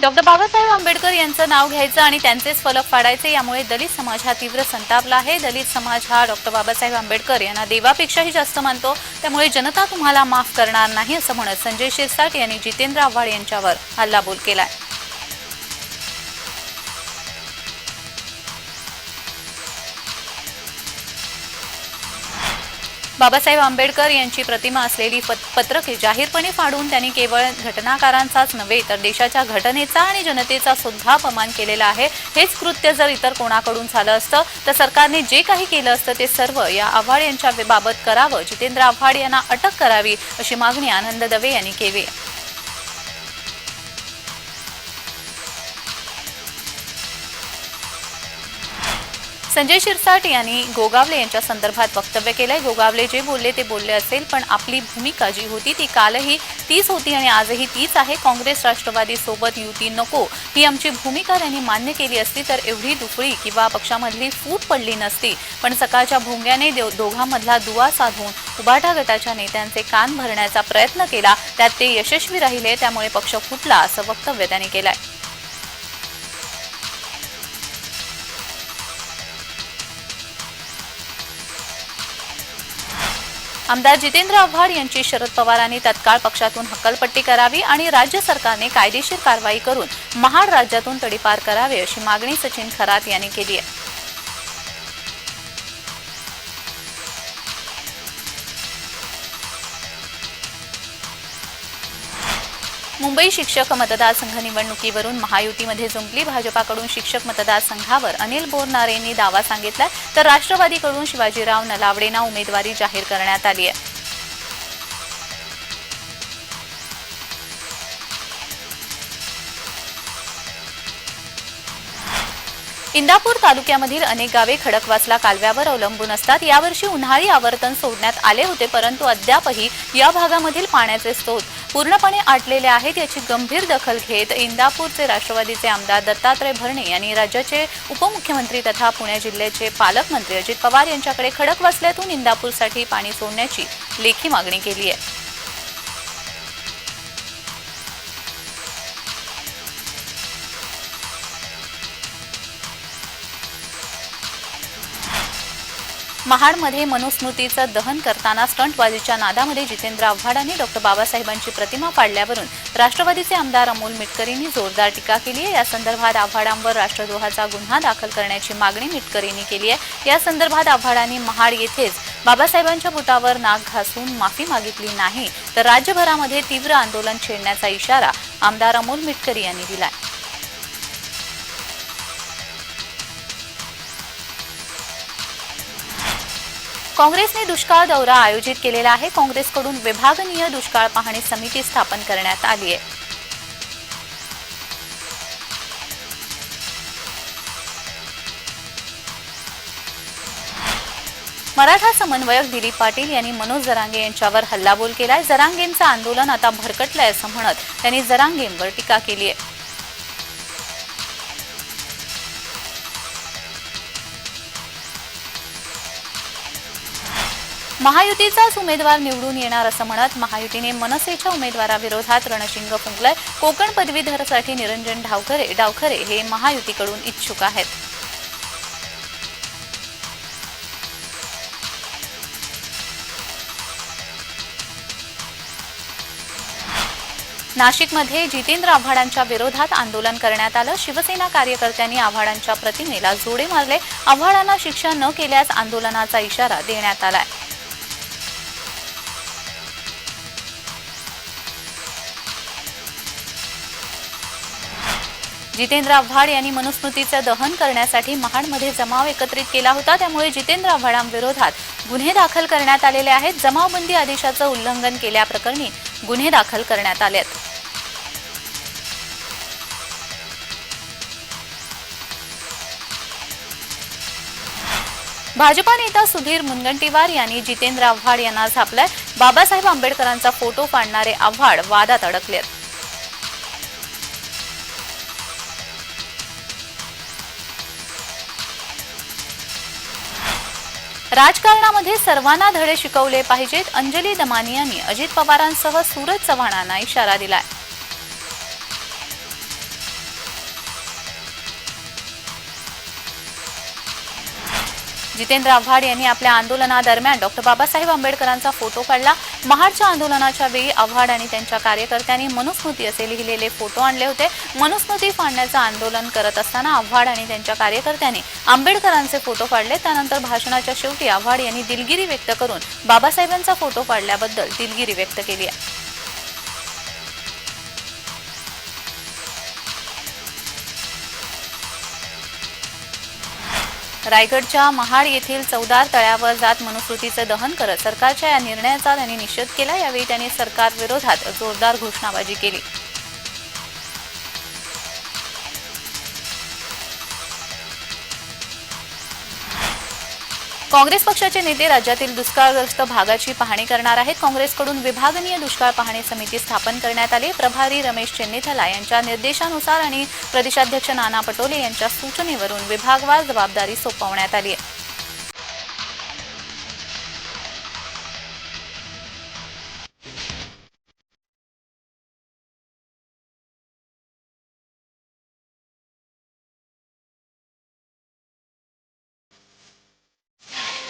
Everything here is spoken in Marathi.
डॉक्टर बाबासाहेब आंबेडकर यांचं नाव घ्यायचं आणि त्यांचेच फलक फाडायचे यामुळे दलित समाज हा तीव्र संतापला आहे. दलित समाज हा डॉक्टर बाबासाहेब आंबेडकर यांना देवापेक्षाही जास्त मानतो. त्यामुळे जनता तुम्हाला माफ करणार नाही असं म्हणत संजय शिरसाट यांनी जितेंद्र आव्हाड यांच्यावर हल्लाबोल केलाय. बाबासाहेब आंबेडकर यांची प्रतिमा असलेली पत- पत्रके जाहीरपणे फाडून त्यांनी केवळ घटनाकारांचाच नव्हे तर देशाच्या घटनेचा आणि जनतेचा सुद्धा अपमान केलेला आहे. हेच कृत्य जर इतर कोणाकडून झालं असतं तर सरकारने जे काही केलं असतं ते सर्व या आव्हाड यांच्या बाबत करावं. जितेंद्र आव्हाड यांना अटक करावी अशी मागणी आनंद दवे यांनी केली संजय शिरसाट यांनी गोगावले यांच्या संदर्भात वक्तव्य केलंय. गोगावले जे बोलले ते बोलले असेल पण आपली भूमिका जी होती ती कालही तीच होती आणि आजही तीच आहे. काँग्रेस राष्ट्रवादी सोबत युती नको ही आमची भूमिका त्यांनी मान्य केली असती तर एवढी दुफळी किंवा पक्षामधली फूट पडली नसती. पण सकाळच्या भोंग्याने देव- दोघांमधला दुवा साधून उभाटा गटाच्या नेत्यांचे कान भरण्याचा प्रयत्न केला. त्यात ते यशस्वी राहिले त्यामुळे पक्ष फुटला असं वक्तव्य त्यांनी केलंय. आमदार जितेंद्र आव्हाड यांची शरद पवारांनी तत्काळ पक्षातून हक्कलपट्टी करावी आणि राज्य सरकारने कायदेशीर कारवाई करून महाड राज्यातून तडीपार करावे अशी मागणी सचिन खरात यांनी केली आहे. मुंबई शिक्षक मतदारसंघ निवडणुकीवरून महायुतीमध्ये जुंपली भाजपाकडून शिक्षक मतदारसंघावर अनिल बोरनारेंनी दावा सांगितला तर राष्ट्रवादीकडून शिवाजीराव नलावडेंना उमेदवारी जाहीर करण्यात आली आहे. इंदापूर तालुक्यामधील अनेक गावे खडकवासला कालव्यावर अवलंबून असतात. यावर्षी उन्हाळी आवर्तन सोडण्यात आले होते परंतु अद्यापही या भागामधील पाण्याचे स्रोत पूर्णपणे आटलेले आहेत याची गंभीर दखल घेत इंदापूरचे राष्ट्रवादीचे आमदार दत्तात्रय भरणे यांनी राज्याचे उपमुख्यमंत्री तथा पुणे जिल्ह्याचे पालकमंत्री अजित पवार यांच्याकडे खडकवासल्यातून इंदापूरसाठी पाणी सोडण्याची लेखी मागणी केली आहे. महाडमध्ये मनुस्मृतीचं दहन करताना स्टंटबाजीच्या नादामध्ये जितेंद्र आव्हाडांनी डॉक्टर बाबासाहेबांची प्रतिमा पाडल्यावरून राष्ट्रवादीचे आमदार अमोल मिटकरींनी जोरदार टीका केली आहे. या संदर्भात आव्हाडांवर राष्ट्रद्रोहाचा गुन्हा दाखल करण्याची मागणी मिटकरींनी केली आहे. या संदर्भात आव्हाडांनी महाड येथेच बाबासाहेबांच्या बुटावर नाक घासून माफी मागितली नाही. तर राज्यभरामध्ये तीव्र आंदोलन छेडण्याचा इशारा आमदार अमोल मिटकरी यांनी दिलाय. काँग्रेसने दुष्काळ दौरा आयोजित केलेला आहे. काँग्रेसकडून विभागनीय दुष्काळ पाहणी समिती स्थापन करण्यात आली आहे. मराठा समन्वयक दिलीप पाटील यांनी मनोज जरांगे यांच्यावर हल्लाबोल केलाय. जरांगेंचं आंदोलन आता भरकटलंय असं म्हणत त्यांनी जरांगेंवर टीका केली आहे. महायुतीचाच उमेदवार निवडून येणार असं म्हणत महायुतीने मनसेच्या उमेदवाराविरोधात रणशिंग फुंकलंय कोकण पदवीधरसाठी निरंजन ढावखरे डावखरे हे महायुतीकडून इच्छुक आहेत. नाशिकमध्ये जितेंद्र आव्हाडांच्या विरोधात आंदोलन करण्यात आलं. शिवसेना कार्यकर्त्यांनी आव्हाडांच्या प्रतिमेला जोडे मारले. आव्हाडांना शिक्षा न केल्यास आंदोलनाचा इशारा देण्यात आलाय. जितेंद्र आव्हाड यांनी मनुस्मृतीचं दहन करण्यासाठी महाडमध्ये जमाव एकत्रित केला होता. त्यामुळे जितेंद्र आव्हाडांविरोधात गुन्हे दाखल करण्यात आलेले आहेत. जमावबंदी आदेशाचं उल्लंघन केल्याप्रकरणी गुन्हे दाखल करण्यात आलेत. भाजपा नेता सुधीर मुनगंटीवार यांनी जितेंद्र आव्हाड यांना झापलाय. बाबासाहेब आंबेडकरांचा फोटो पाडणारे आव्हाड वादात अडकलेत. राजकारणामध्ये सर्वांना धडे शिकवले पाहिजेत. अंजली दमानी यांनी अजित पवारांसह सूरज चव्हाणांना इशारा दिलाय. जितेंद्र आव्हाड यांनी आपल्या आंदोलनादरम्यान डॉक्टर बाबासाहेब आंबेडकरांचा फोटो काढला. महाडच्या आंदोलनाच्या वेळी आव्हाड आणि त्यांच्या कार्यकर्त्यांनी मनुस्मृती असे लिहिलेले फोटो आणले होते. मनुस्मृती फाडण्याचं आंदोलन करत असताना आव्हाड आणि त्यांच्या कार्यकर्त्यांनी आंबेडकरांचे फोटो काढले. त्यानंतर भाषणाच्या शेवटी आव्हाड यांनी दिलगिरी व्यक्त करून बाबासाहेबांचा फोटो काढल्याबद्दल दिलगिरी व्यक्त केली आहे. रायगडच्या महाड येथील चौदार तळ्यावर जात मनुस्मृतीचं दहन करत सरकारच्या या निर्णयाचा त्यांनी निषेध केला. यावेळी त्यांनी सरकार विरोधात जोरदार घोषणाबाजी केली. काँग्रेस पक्षाचे नेते राज्यातील दुष्काळग्रस्त भागाची पाहणी करणार आहेत. काँग्रेसकडून विभागनीय दुष्काळ पाहणी समिती स्थापन करण्यात आली. प्रभारी रमेश चेन्नीथला यांच्या निर्देशानुसार आणि प्रदेशाध्यक्ष नाना पटोले यांच्या सूचनेवरून विभागवार जबाबदारी सोपवण्यात आली आहे.